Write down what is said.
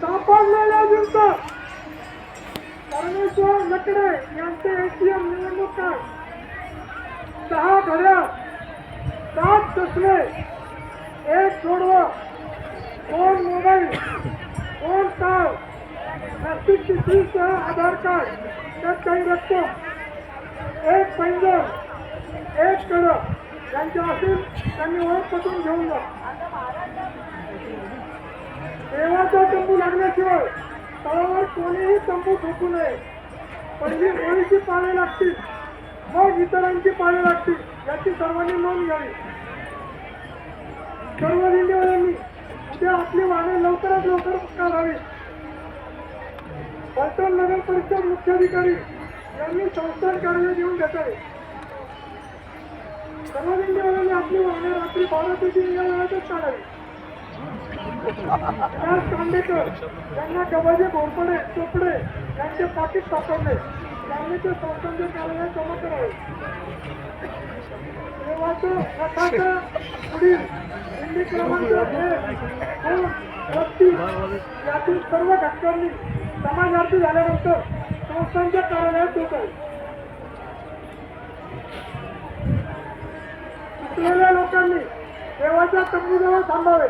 सापडलेल्या दिवसात परमेश्वर लकडे यांचे एटीएम निवडणूक सहा घड्या सात चष्मे एक सोडवा दोन मोबाईल दोन कार प्लास्टिक पिशवीसह आधार कार्ड त्यात काही रक्कम एक पैंजण एक कडक त्यांचे असेल त्यांनी ओळख पटवून घेऊन जा. देवाचा तंबू लागल्याशिवाय तळावर कोणीही तंबू ठोकू नये. पहिली ओळीची पाळे लागतील मग इतरांची पाळे लागतील याची सर्वांनी नोंद घ्यावी. सर्व दिंडीवाल्यांनी उद्या आपली वाहने लवकरात लवकर काढावी पलटण नगर परिषद मुख्याधिकारी यांनी संस्थान कार्य देऊन घेतावे सर्व दिंडीवाल्यांनी आपली वाहने रात्री बारा ते तीन या वेळातच काढावी विलास कांदेकर यांना गव्हाचे घोरपडे चोपडे यांचे पाकिट सापडले. त्यांनी ते संस्थांच्या कार्यालय जमा करावे. देवाचं रथाचं पुढील क्रमांक एक दोन यातील सर्व घटकांनी समाजार्थी झाल्यानंतर संस्थांच्या कार्यालयात होत आहे असलेल्या लोकांनी देवाच्या तंबूजवळ थांबावे.